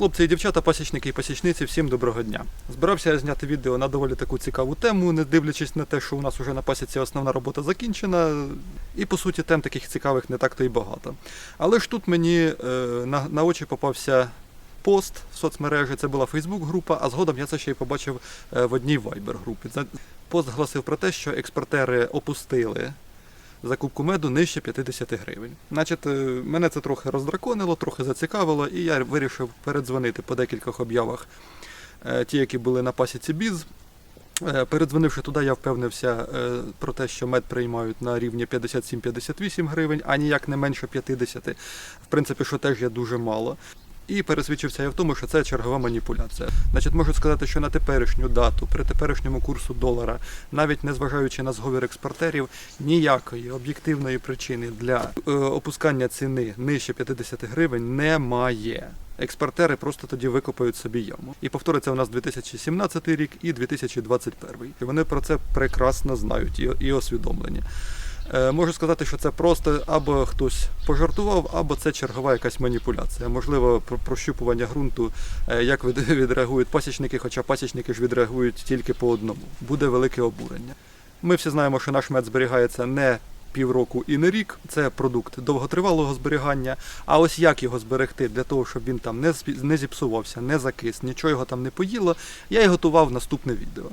Хлопці і дівчата, пасічники і пасічниці, всім доброго дня. Збирався я зняти відео на доволі таку цікаву тему, не дивлячись на те, що у нас вже на пасіці основна робота закінчена, і по суті тем таких цікавих не так-то і багато. Але ж тут мені е, на, на очі попався пост в соцмережі, це була Фейсбук-група, а згодом я це ще й побачив е, в одній Viber-групі. Пост гласив про те, що експортери опустили закупку меду нижче 50 гривень. Значить, е, мене це трохи роздраконило, трохи зацікавило, і я вирішив передзвонити по декількох об'явах, е, ті, які були на пасіці біз. Е, Передзвонивши туди, я впевнився про те, що мед приймають на рівні 57-58 гривень, а ніяк не менше 50. В принципі, що теж є дуже мало. І пересвідчився я в тому, що це чергова маніпуляція. Значить, можу сказати, що на теперішню дату, при теперішньому курсу долара, навіть незважаючи на зговір експортерів, ніякої об'єктивної причини для е, опускання ціни нижче 50 гривень немає. Експортери просто тоді викопають собі яму. І повториться у нас 2017 рік і 2021. І вони про це прекрасно знають і, і освідомлені. Е, Можу сказати, що це просто або хтось пожартував, або це чергова якась маніпуляція. Можливо, про- прощупування ґрунту, е, як відреагують пасічники, хоча пасічники ж відреагують тільки по одному. Буде велике обурення. Ми всі знаємо, що наш мед зберігається не півроку і не рік. Це продукт довготривалого зберігання. А ось як його зберегти для того, щоб він там не, зіпсувався, не закис, нічого його там не поїло, я і готував наступне відео.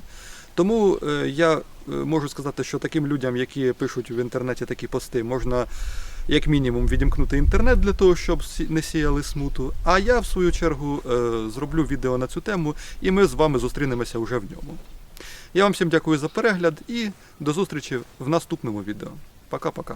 Тому е, я е, можу сказати, що таким людям, які пишуть в інтернеті такі пости, можна як мінімум відімкнути інтернет для того, щоб не сіяли смуту. А я в свою чергу е, зроблю відео на цю тему, і ми з вами зустрінемося вже в ньому. Я вам всім дякую за перегляд і до зустрічі в наступному відео. Пока-пока.